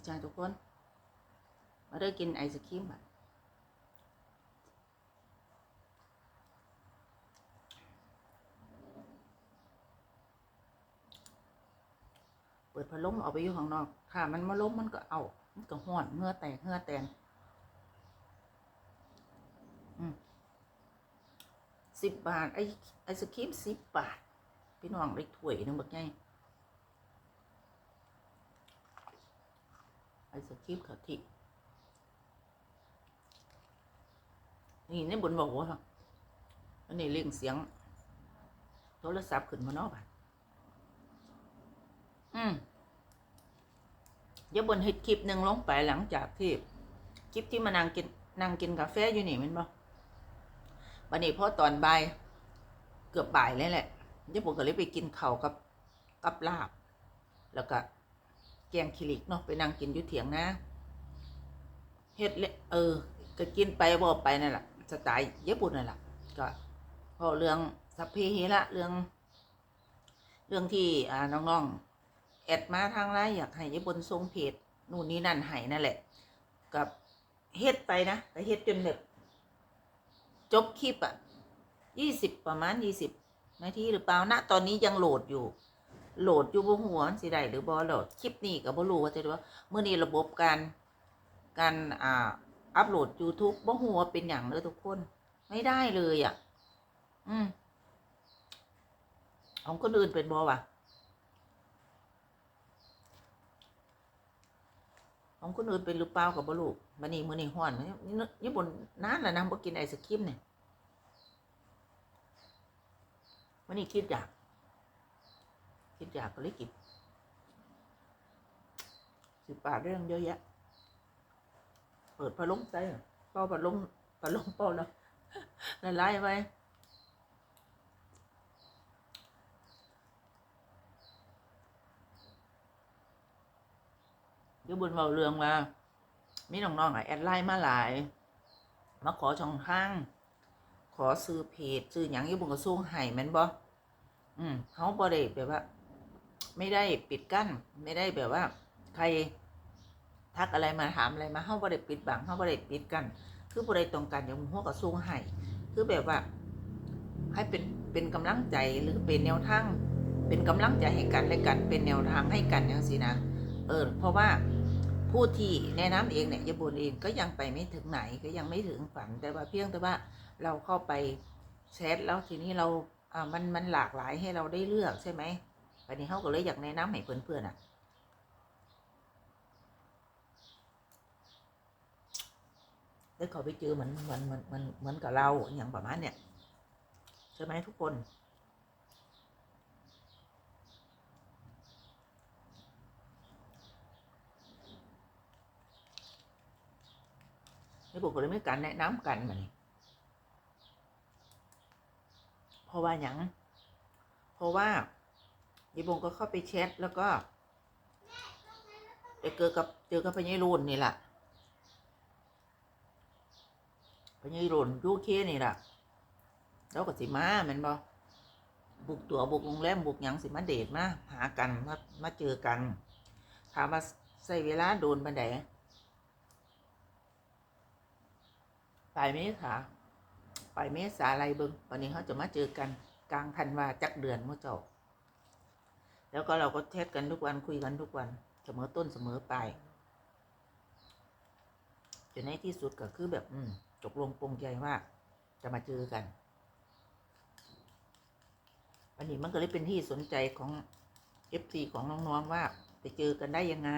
พี่ชายทุกคน มาเด้กินไอศครีมอะเปิดพัดลมเอาไปอยู่ข้างนอก ถ้ามันมาล้มมันก็เอามันก็ห้อนเหงื่อแตกเหงื่อแตนสิบบาท ไอไอศครีมสิบบาท พี่น้องได้ถ้วยหนึงบักไง ไอศครีมกะทินี่ในบนบอกว่าอันนี้เรียงเสียง โทรศัพท์ขึ้นมานอกบ้านอืมเดี๋ยวบนเฮ็ดคลิปหนึ่งลงไปหลังจากที่คลิปที่มานั่งกินนั่งกินกาแฟอยู่นี่มันบ่วันนี้พอตอนบ่ายเกือบบ่ายเลยแหละเดี๋ยวผมก็เลยไปกินข้าวกับกับลาบ แล้วก็ แกงคิริกเนาะไปนั่งกินอยู่เถียงนะเฮ็ดเลยเออ ก็กินไปบอกไปนั่นแหละสไตล์ญี่ปุ่นนั่นแหละก็พอเรื่องสัพเพเหระเรื่อง เรื่องที่อ่าน้องๆแอดมาทางไลน์อยากให้ญี่ปุ่นทรงเพจนู่นนี่นั่นให้นั่นแหละ กับเฮ็ดไปนะแต่เฮ็ดจนแบบจบคลิปอะยี่สิบประมาณยี่สิบนาทีหรือเปล่าณตอนนี้ยังโหลดอยู่ โหลดอยู่บนหัวสิได้หรือบอโหลดคลิปนี้กับบ่รู้ว่าจะว่าเมื่อนี้ระบบการการอ่าอัปโหลด YouTube บ่หัวเป็นอย่างเลยทุกคน ไม่ได้เลยอะ อืมของคนอื่นเป็นบอวะของคนอื่นเป็นหรือเปล่ากับบลูกมันนี่มือนี่ห้อนมันนี่ญี่ปุ่นนานแล้วนะบ่กินไอศครีมเนี่ยมันนี่คิดอยาก คิดอยากก็เลยกินสิบบาเรื่องเยอะแยะ เปิดพัดลมใส่เป่าพัดลมพัดลมเป่าแล้วละลายไปยู่บนเบาเรืองมามีน้องๆอะแอดไลน์มาหลาย มาขอช่องทาง ขอซื้อเพจซื้ออย่างยู่บนกระทรวงไห้แม่นบ่อืมเขาบ่ได้แบบว่า ไม่ได้ปิดกั้น ไม่ได้แบบว่า ใครทักอะไรมาถามอะไรมาเฮาบ่ได้ปิดบังเฮาบ่ได้ปิดกัน คือบ่ได้ต้องการอย่างหัวกระทรวงให้คือแบบว่า ให้เป็นเป็นกำลังใจหรือเป็นแนวทาง เป็นกำลังใจให้กันและกัน เป็นแนวทางให้กันอย่างสินะเออเพราะว่าผู้ที่แนะนำเองเนี่ยยาบุญเองก็ยังไปไม่ถึงไหนก็ยังไม่ถึงฝันแต่ว่าเพียงแต่ว่าเราเข้าไปแชทแล้วทีนี้เราอ่ามันมันหลากหลายให้เราได้เลือกใช่ไหม วันนี้เขาก็เลยอยากแนะนำให้เพื่อนๆอะได้เขาไปเจอเหมือนเหมือนเหมือนเหมือนเหมือนกับเราอย่างประมาณเนี้ยใช่ไหมทุกคนนี่ผมก็เลยไม่การแนะนำกันมานี่เพราะว่าอย่างเพราะว่า ยีบงก็เข้าไปแชทแล้วก็เจอกับเจอกับพญายรุนนี่แหละพญายรุนยูเคนี่แหละแล้วก็สิมาแมันบอบุกตัวบุกโรงแรมบุกหยังสิมาเดทมาหากันมามาเจอกัน ถามว่าใส่เวลาโดนบันไดปลายเมษาปลายเมษาอะไรเบิงวันนี้เขาจะมาเจอกันกลางธันวาจักเดือนมื่อเจ้า แล้วก็เราก็แชทกันทุกวันคุยกันทุกวันเสมอต้นเสมอปลายจนในที่สุดก็คือแบบอืมตกลงปรงใจว่า จะมาเจอกันวันนี้มันก็เลยเป็นที่สนใจของเอฟซีของน้องๆว่า ไปเจอกันได้ยังไง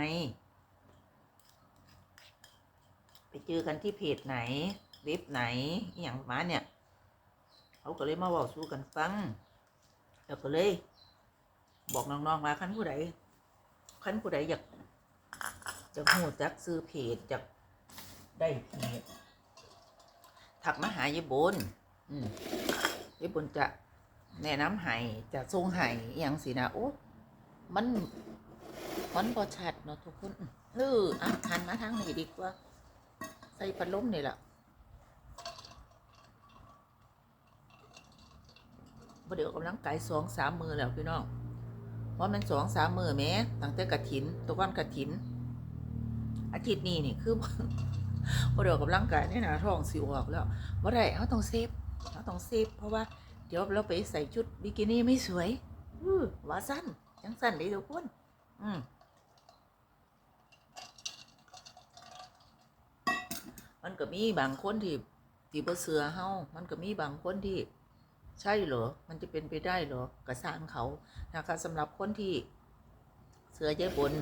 ไปเจอกันที่เพจไหนเว็บไหนอย่างมาเนี่ย เขาก็เลยมาบอกสู้กันฟัง แล้วก็เลย บอกน้องๆว่าขั้นผู้ใดขั้นผู้ใดอยากจะหูจักซื้อเพจจากได้เพจถักมาหายายบนอืมยายบนจะแนะนำให้จะส่งให้อย่างสินะโอ้มันมันพอชัดเนาะทุกคนเอออะหันมาทางนี้ดีกว่า ใส่พัดลมนี่แหละบ่เดี๋ยวกำลังกายสองสามมือแล้วพี่น้อง เพรามันสองสามมือแม้ตั้งแต่กระถินตัวก้อนกระถิน อาทิตย์นี้นี่คือบ่ได้ออกกำลังกายในหนาท้องสิออกแล้วบ่ได้เขาต้องเซฟเขาต้องเซฟเพราะว่าเดี๋ยวเราไปใส่ชุดบิกินี่ไม่สวยอือว่าสั้นจังสั้นเลยทุกคนอืมมันก็มีบางคนที่ที่บ่เสือเฮามันก็มีบางคนที่ ใช่เหรอ มันจะเป็นไปได้เหรอกระสางเขานะคะสำหรับคนที่เสือเย้บน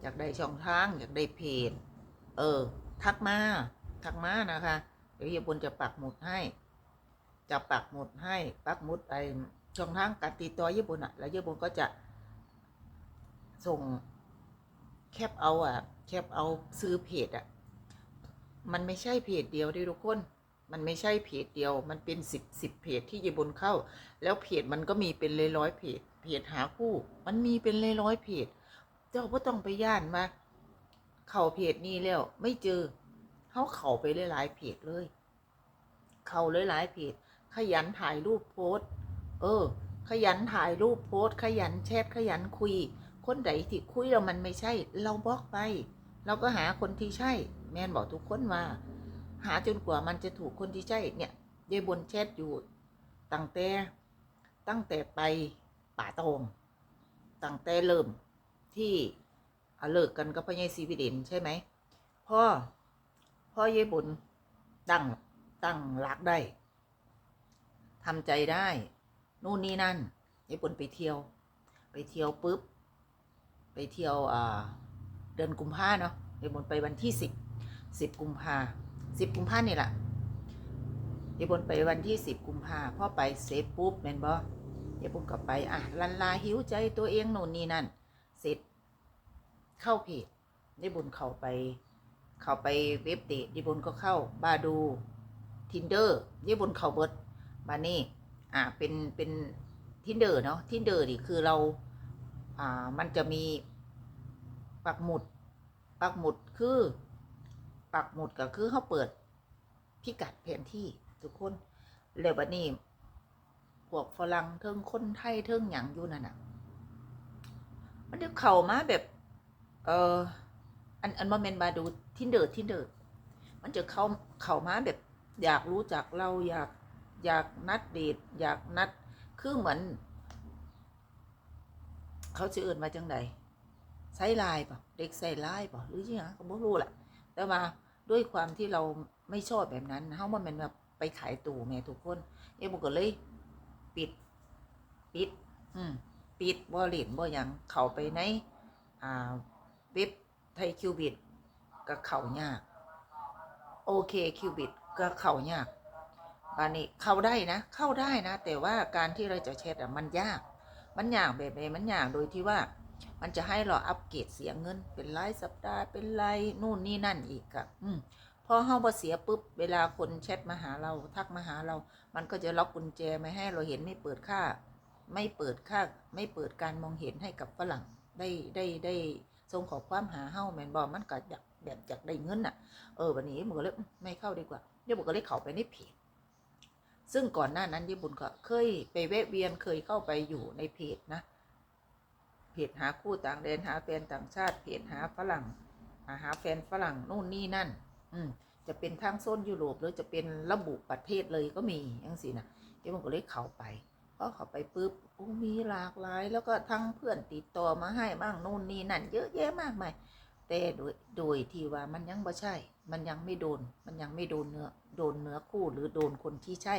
อยากได้ช่องทาง อยากได้เพจเออ ทักมา ทักมานะคะ เดี๋ยวเฮียบนจะปักหมุดให้ จะปักหมุดให้ ปักหมุดไอช่องทางการติดต่อเฮียบนอะ แล้วเฮียบนก็จะ ส่งแคปเอาอะ แคปเอาซื้อเพจอะ มันไม่ใช่เพจเดียวด้วยทุกคน มันไม่ใช่เพจเดียว มันเป็นสิบสิบเพจที่เยบนเข้า แล้วเพจมันก็มีเป็นร้อยร้อยเพจ เพจหาคู่ มันมีเป็นร้อยร้อยเพจ เจ้าก็ต้องไปย่านมา เข่าเพจนี้แล้ว ไม่เจอเขาเข่าไปหลายๆเพจเลย เข่าหลายๆเพจ ขยันถ่ายรูปโพสเออ ขยันถ่ายรูปโพสขยันแชทขยันคุย คนใดที่คุยแล้วมันไม่ใช่ เราบล็อกไป เราก็หาคนที่ใช่ แมนบอกทุกคนว่า หาจนกว่ามันจะถูกคนที่ใช่เนี่ยยายบนแชทอยู่ตั้งแต่ตั้งแต่ไปป่าตองตั้งแต่เริ่มที่เลิกกันกับพ่อใหญ่ซีวิเดนใช่ไหมพ่อพ่อยายบนตั้งตั้งรักได้ทำใจได้นู่นนี่นั่นยายบนไปเที่ยว ไปเที่ยวปุ๊บ ไปเที่ยวเดือนกุมภาเนาะยายบนไปวันที่สิบสิบกุมภา สิบกุมภานี่แหละยายบนไปวันที่สิบกุมภาพ่อไปเสร็จปุ๊บแมนบอยายบนกลับไปอะลันลาหิวใจตัวเองโน่นนี่นั่น เสร็จเข้าเพจยายบนเข้าไป เข้าไปเว็บเดทยายบนก็เข้าบาดูทินเดอร์ยายบนเข้าเบิดมานี่อะเป็นเป็นทินเดอร์เนาะทินเดอร์นี่คือเราอ่ามันจะมีปักหมุดปักหมุดคือ ปักหมุดก็คือเขาเปิดพิกัดแผนที่ทุกคนแล้วบัดนี้พวกฝรั่งเทิงคนไทยเทิงหยังอยู่นั่นน่ะ มันจะเข้ามาแบบ เอออันอันว่าเมนบาดูทินเดอร์ทินเดอร์มันจะเข้าเข้ามาแบบ อยากรู้จักเราอยากอยากนัดเดทอยากนัดคือเหมือน เขาจะเอื่นมาจังใดใช้ไลน์ป่ะเด็กใส่ไลน์ป่ะหรือยังไงก็ไม่รู้แหละ แต่มาด้วยความที่เราไม่ชอบแบบนั้นเขาว่ามันแบบไปขายตู่แม่ทุกคน เอ้บุก็เลยปิด ปิด อืมปิดบ่เล่นบ่ยังเข้าไปในอ่าเว็บไทยคิวบิดก็เข้ายาก โอเคคิวบิดก็เข้ายากบานนี้เข้าได้นะ เข้าได้นะ แต่ว่าการที่เราจะแชทอะมันยาก มันยากแบบไหนมันยากโดยที่ว่า มันจะให้เราอัปเกรดเสียเงิน เป็นรายสัปดาห์เป็นรายนู่นนี่นั่นอีกอะอืมพอเฮาบ่เสียปุ๊บเวลาคนแชทมาหาเราทักมาหาเรา มันก็จะล็อกกุญแจไม่ให้เราเห็นไม่เปิดค่า ไม่เปิดค่า ไม่เปิดการมองเห็นให้กับฝรั่งได้ได้ได้ส่งขอความหาเฮ้าแมนบอมันก็อยากแบบอยากได้เงินอะ เออวันนี้มันก็เลยไม่เข้าดีกว่าเดี๋ยวมันก็เลยเข้าไปในเพจซึ่งก่อนหน้านั้นยี่บุญก็เคยไปแวะเวียนเคยเข้าไปอยู่ในเพจนะ จหาคู่ต่างแดนหาแฟนต่างชาติเพจหาฝรั่ง หาแฟนฝรั่งนู่นนี่นั่น อืมจะเป็นทางโซนยุโรปหรือจะเป็นระบุประเทศเลยก็มีอย่างสินะเดี๋ยวมันก็เลยเข้าไปพอเข้าไปปุ๊บโอ้มีหลากหลาย แล้วก็ทั้งเพื่อนติดต่อมาให้บ้างนู่นนี่นั่น เยอะแยะมากมายแต่โดยโดยที่ว่ามันยังบ่ใช่ มันยังไม่โดน มันยังไม่โดนเนื้อโดนเนื้อคู่หรือโดนคนที่ใช่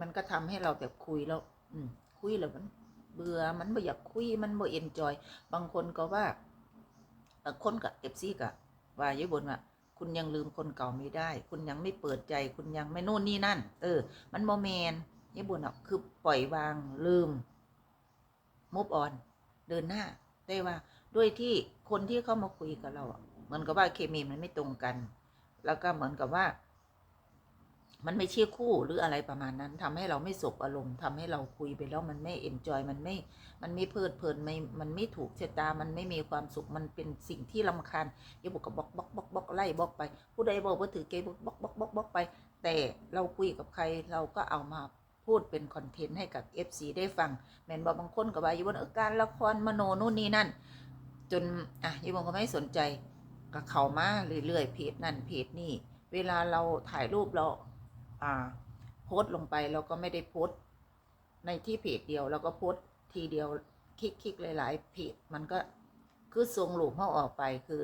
มันก็ทำให้เราแบบคุยแล้ว อืมคุยแล้วมัน เบื่อมันบ่อยากคุยมันบ่เอ็นจอย บางคนก็ว่าบางคนกับเอฟซีกับว่าอยู่บนว่าคุณยังลืมคนเก่าไม่ได้ คุณยังไม่เปิดใจ คุณยังไม่โน่นนี่นั่น เออ มันโมเมนยี่บุญอะคือปล่อยวางลืมมุฟออน เดินหน้า ได้ว่า ด้วยที่คนที่เข้ามาคุยกับเราอะเหมือนกับว่าเคมีมันไม่ตรงกัน แล้วก็เหมือนกับว่า มันไม่เชื่อคู่หรืออะไรประมาณนั้นทำให้เราไม่สบอารมณ์ทำให้เราคุยไปแล้วมันไม่เอ็นจอยมันไม่มันไม่เพลิดเพลินไม่มันไม่ถูกชะตามันไม่มีความสุขมันเป็นสิ่งที่ลำคาญอย่าบอกกับบล็อกบล็อกบล็อกบล็อกไล่บล็อกไป ผู้ใดบอกว่าถือเกย์บล็อกบล็อกบล็อกบล็อกไป แต่เราคุยกับใครเราก็เอามาพูดเป็นคอนเทนต์ให้กับ FC ได้ฟังแมนบอกบางคนก็ว่าอยู่บนเออการละครมโนนู่นนี่นั่น จนอะยี่บงก็ไม่สนใจก็เขามาเรื่อยๆเพจนั่นเพจนี่เวลาเราถ่ายรูปเรา โพสต์ลงไปเราก็ไม่ได้โพสต์ในที่เพจเดียวเราก็โพสต์ทีเดียวคลิกๆหลายๆเพจมันก็คือทรงหลูปเขาออกไปคือ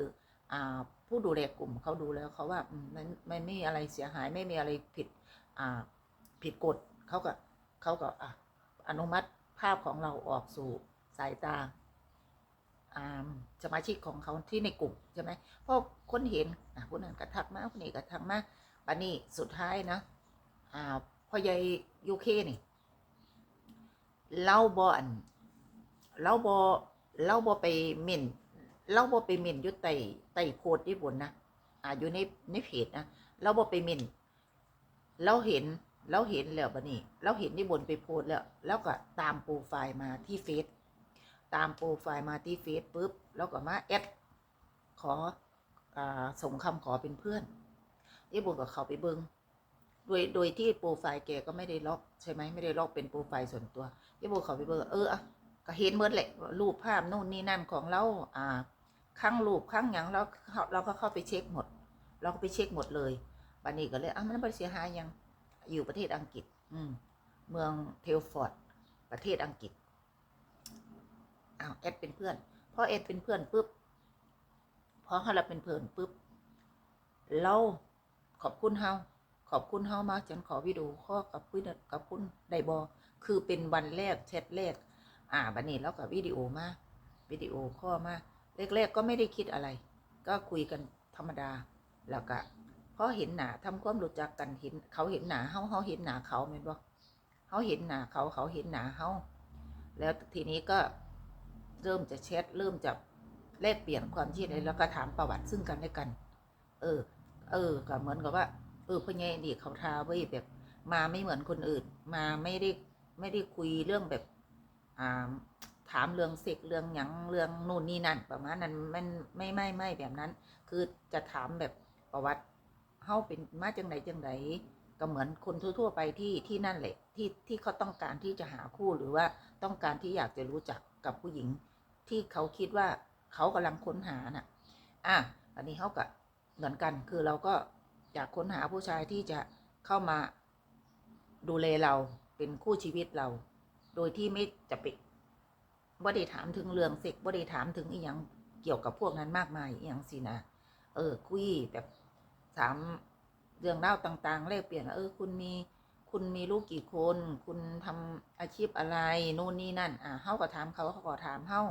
อ่าผู้ดูแลกลุ่มเขาดูแล้วเขาว่ามันไม่ไม่มีอะไรเสียหายไม่มีอะไรผิดอ่าผิดกฎเขาก็เขาก็อะอนุมัติภาพของเราออกสู่สายตาสมาชิกของเขาที่ในกลุ่มใช่ไหมพราะคนเห็นอะคนนั้นกระทักมาคนนี้กระทักมาปันนี้สุดท้ายนะ อ่าพ่อใหญ่ยูเคนี่เล่าบอนเล่าบอเล่าบอไปหมิ่นเล่าบอไปหมิ่นยุไตไตโพดที่บนนะอ่าอยู่ในในเพจนะเล่าบอไปหมิ่นเราเห็นเราเห็นแล้วบะนี่เราเห็นที่บนไปโพสแล้วแล้วก็ตามโปรไฟล์มาที่เฟซตามโปรไฟล์มาที่เฟซปุ๊บแล้วก็มาแอดขออส่งคำขอเป็นเพื่อนที่บนกับเขาไปเบิง โดยโดยที่โปรไฟล์แกก็ไม่ได้ล็อกใช่ไหมไม่ได้ล็อกเป็นโปรไฟล์ส่วนตัวยายโบเขาไปเบอร์เออก็เห็นเมื่อแหละรูปภาพนู่นนี่นั่นของเราอ่าข้างรูปข้างอย่างเราเราก็เข้าไปเช็คหมด เราก็ไปเช็คหมดเลยบันนี้ก็เลยอะมันไม่ได้เสียหายยังอยู่ประเทศอังกฤษ อืม เมืองเทลฟอร์ดประเทศอังกฤษอ้าวแอดเป็นเพื่อนพอแอดเป็นเพื่อนปุ๊บพอเขาเราเป็นเพื่อนปุ๊บเราขอบคุณเฮา ขอบคุณเฮามากฉันขอวิดีโอข้อกับคุณกับคุณไดบอคือเป็นวันแรกแชทแรก อ่าบันนี้แล้วกับวิดีโอมาวิดีโอข้อมาแรกๆก็ไม่ได้คิดอะไร ก็คุยกันธรรมดา แล้วก็พอเห็นหนาทำความรู้จักกันเห็น เขาเห็นหนาเฮาเฮาเห็นหนาเขาเห็นบ่เขาเห็นหนาเขาเขาเห็นหนาเฮาแล้วทีนี้ก็เริ่มจะแชทเริ่มจะแลกเปลี่ยนความคิดอะไรแล้วก็ถามประวัติซึ่งกันและกัน เออ เออก็เหมือนกับว่า ออพ่อใหญ่นี่เขาท้าไว้แบบมาไม่เหมือนคนอื่น มาไม่ได้ไม่ได้คุยเรื่องแบบอ่าถามเรื่องเซ็กเรื่องหยังเรื่องนู่นนี่นั่นประมาณนั้นมันไม่ไม่ไม่แบบนั้น คือจะถามแบบประวัติเฮาเป็นมาจังไหนจังไหนก็เหมือนคนทั่ว ๆ ไปที่ที่นั่นแหละที่ที่เขาต้องการที่จะหาคู่หรือว่าต้องการที่อยากจะรู้จักกับผู้หญิง ที่เขาคิดว่าเขากำลังค้นหาน่ะ อะอันนี้เขาก็เหมือนกันคือเราก็ อยากค้นหาผู้ชายที่จะเข้ามาดูแลเราเป็นคู่ชีวิตเรา โดยที่ไม่จะไปว่ได้ถามถึงเรื่องเซ็กว่ได้ถามถึงอีหยังเกี่ยวกับพวกนั้นมากมายอีหยังสินะเออ คุยแบบถามเรื่องเล่าต่างๆแลกเปลี่ยนเออ คุณมีคุณมีลูกกี่คน คุณทำอาชีพอะไร นู่นนี่นั่น อ่าเฮาก็ถามเขาเขาก็ถามเฮา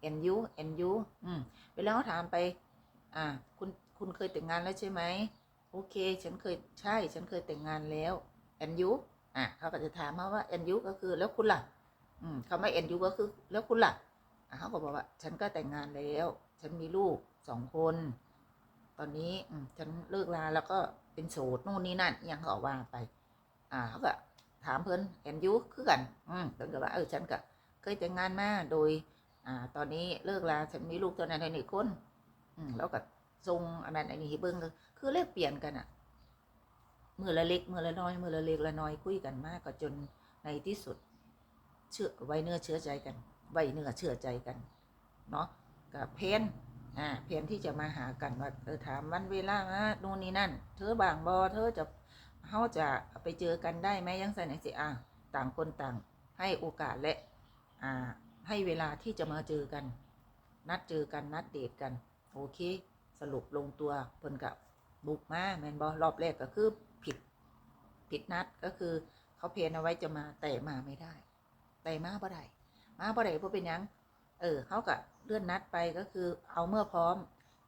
เอ็นยูเอ็นยูอืมเวลาเขาถามไป อ่า คุณคุณเคยแต่งงานแล้วใช่ไหม โอเค ฉันเคยใช่ ฉันเคยแต่งงานแล้วแอนยูอะเขาก็จะถามมาว่าแอนยูก็คือแล้วคุณล่ะ อืมคำว่แอนยูก็คือ แล้วคุณล่ะอะเขาก็บอกว่า ฉันก็แต่งงานแล้ว ฉันมีลูกสองคน ตอนนี้อืมฉันเลิกลาแล้วก็เป็นโสดนู่นนี่นั่นยังเขาว่าไป อ่าเขาก็ถามเพิ่นแอนยูคือกัน อืมเพิ่นก็ว่าเออฉันก็เคยแต่งงานมาโดย อ่า ตอนนี้เลิกลาฉันมีลูกเท่านั้นเท่านี้คน อืมแล้วก็ ทรงอันนั้นอันนี้เบิ่งก็คือเลกเปลี่ยนกันอะมือละเล็กมือละน้อยมือละเล็กละน้อยคุยกันมากก็จนในที่สุด เชื่อไว้เนื้อเชื่อใจกันไว้เนื้อเชื่อใจกันเนาะกับเพนอ่าเพนที่จะมาหากันว่าเออถามวันเวลานะนู่นนี่นั่น เธอบางบอเธอจะเขาจะไปเจอกันได้ไหมยังไหนสิอ่าต่างคนต่างให้โอกาสและอ่าให้เวลาที่จะมาเจอกัน นัดเจอกันนัดเดทกัน โอเค สรุปลงตัวเพิ่นกับบุกมาแมนบอรอบแรกก็คือผิดผิดนัดก็คือเขาเพนเอาไว้จะมาแต่มาไม่ได้ แต่มาบ่ได้มาบ่ได้เพราะเป็นยังเออเขาก็เลื่อนนัดไปก็คือเอาเมื่อพร้อม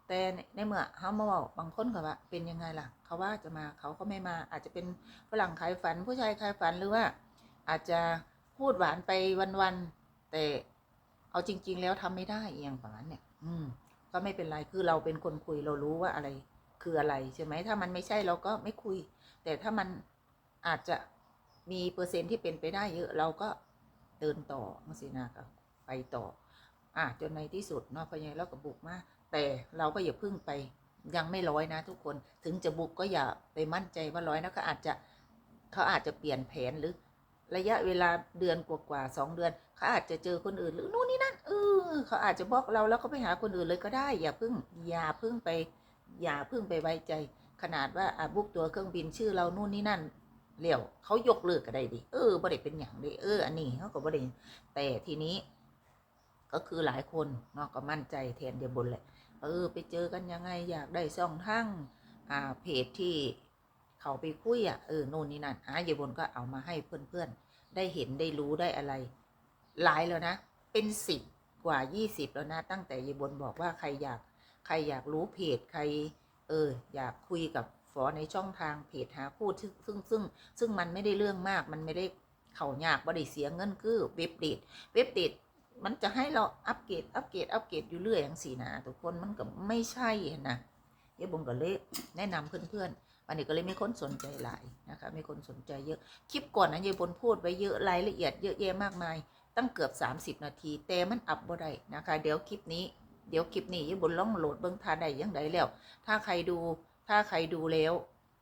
แต่ในเมื่อเขามาบอกบางคนก็ว่า เป็นยังไงล่ะ เขาว่าจะมาเขาก็ไม่มา อาจจะเป็นฝรั่งขายฝันผู้ชายขายฝันหรือว่า อาจจะพูดหวานไปวันๆแต่เอาจริง ๆ แล้วทำไม่ได้อหย่างประมาณเนี่ย อืม ก็ไม่เป็นไรคือเราเป็นคนคุยเรารู้ว่าอะไรคืออะไรใช่ไหมถ้ามันไม่ใช่เราก็ไม่คุย แต่ถ้ามันอาจจะมีเปอร์เซ็นต์ที่เป็นไปได้เยอะเราก็เดินต่อมาสินาก็ไปต่ออะจนในที่สุดเนาะพอยังเราก็บุกมาแต่เราก็อย่าพึ่งไปยังไม่ร้อยนะทุกคนถึงจะบุกก็อย่าไปมั่นใจว่าร้อยนะเขาอาจจะเขาอาจจะเปลี่ยนแผนหรือ ระยะเวลาเดือนกว่าๆสองเดือนเขาอาจจะเจอคนอื่นหรือนู่นนี่นั่นเออ อเขาอาจจะบล็อกเราแล้วก็ไปหาคนอื่นเลยก็ได้ อย่าพึ่งอย่าพึ่งไป อย่าพึ่งไปไว้ใจ ขนาดว่าอะบุกตัวเครื่องบินชื่อเรานู่นนี่นั่นเลี้ยวเขายกเลิกก็ได้ดิเออบ่ได้เป็นอย่างดิเอออันนี้เขาก็บ่ได้แต่ทีนี้ ก็คือหลายคนเนาะก็มั่นใจแทนเดียบนแหละเออ ไปเจอกันยังไงอยากได้ช่องทางอ่าเพจที่เขาไปคุยอะเออโน่นนี่นั่นอะเยายบนก็เอามาให้เพื่อนๆได้เห็นได้รู้ได้อะไรหลายแล้วนะ เป็นสิบ กว่ายี่สิบแล้วนะตั้งแต่เยายบนบอกว่าใครอยากใครอยากรู้เพจใครเอออยากคุยกับฟอในช่องทางเพจหาคู่ซึ่งซึ่งซึ่งซึ่งมันไม่ได้เรื่องมากมันไม่ได้เข่ายากบ่ได้เสียเงินคือเว็บเดทเว็บเดทมันจะให้เราอัปเกรดอัปเกรดอัปเกรดอยู่เรื่อยอย่างสี่นะทุกคนมันก็ไม่ใช่นะเยบงก็เลยแนะนำเพื่อนๆวันนี้ก็เลยมีคนสนใจหลายนะคะมีคนสนใจเยอะคลิปก่อนนะเยบนพูดไว้เยอะรายละเอียดเยอะแยะมากมาย ตั้งเกือบ 30 นาที แต่มันอัพบ่ได้นะคะ เดี๋ยวคลิปนี้เดี๋ยวคลิปนี้เยบนล่องโหลดเบิ้องทานได้ยังไงแล้ว ถ้าใครดูถ้าใครดูแล้ว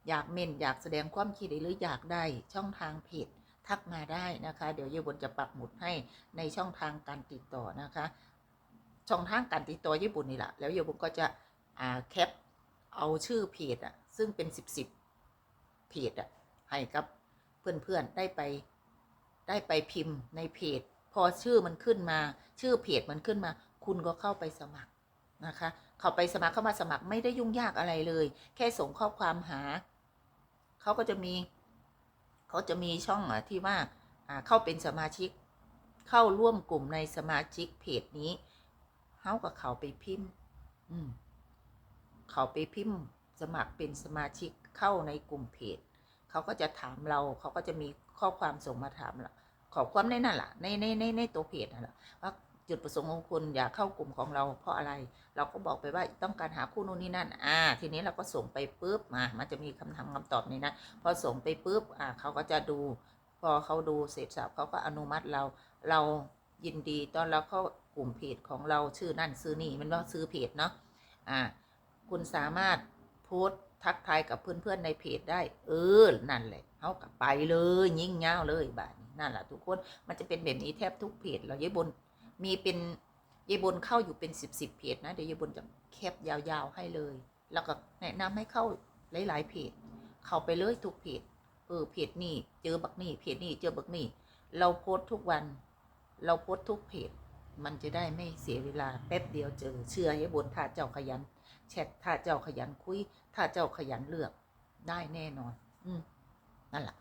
อยากเม่นอยากแสดงความคิดเห็นหรืออยากได้ช่องทางเพจทักมาได้นะคะ เดี๋ยวเยบนจะปักหมุดให้ในช่องทางการติดต่อนะคะ ช่องทางการติดต่อญี่ปุ่นนี่แหละแล้วโยบุก็จะอ่าแคปเอาชื่อเพจอะซึ่งเป็นสิบสิบเพจอะให้กับเพื่อนๆได้ไปได้ไปพิมพ์ในเพจ อชื่อมันขึ้นมา ชื่อเพจมันขึ้นมา คุณก็เข้าไปสมัครนะคะ เข้าไปสมัครเข้ามาสมัครไม่ได้ยุ่งยากอะไรเลย แค่ส่งข้อความหา เขาก็จะมี เขาจะมีช่องอที่ว่าอ่าเข้าเป็นสมาชิก เข้าร่วมกลุ่มในสมาชิกเพจนี้เฮากับเขาไปพิมพ์ อืมเขาไปพิมพ์ สมัครเป็นสมาชิกเข้าในกลุ่มเพจ เขาก็จะถามเรา เขาก็จะมีข้อความส่งมาถามเรา ขอความในนั่นแหละในในในในตัวเพจนั่นแหละว่าจุดประสงค์ของคุณอยากเข้ากลุ่มของเราเพราะอะไร เราก็บอกไปว่าต้องการหาคู่นู่นนี่นั่น อ่า ทีนี้เราก็ส่งไปปุ๊บมามันจะมีคำถามคำตอบในนั้นพอส่งไปปุ๊บอ่าเขาก็จะดู พอเขาดูเสร็จสับเขาก็อนุมัติเรา เรายินดีตอนเราเข้ากลุ่มเพจของเราชื่อนั่นซื้อนี่มันว่าซื้อเพจเนาะอ่า คุณสามารถโพสต์ทักทายกับเพื่อนๆในเพจได้ เออนั่นแหละเอากลับไปเลย ยิ่งเงาเลยบาท นั่นแหละทุกคนมันจะเป็นแบบนี้แทบทุกเพจเราเยบนมีเป็นเยบนเข้าอยู่เป็นสิบสิบเพจนะเดี๋ยวเยบนจะแคปยาวๆให้เลย แล้วก็แนะนำให้เข้าหลายๆเพจเข้าไปเลยทุกเพจเออเพจนี่เจอบักนี่เพจนี่เจอบักนี่เราโพสต์ทุกวัน เราโพสต์ทุกเพจมันจะได้ไม่เสียเวลาแป๊บเดียวเจอ เชื่อให้บนถ้าเจ้าขยันแชทถ้าเจ้าขยันคุย ถ้าเจ้าขยันเลือกได้แน่นอน อืมนั่นแหละ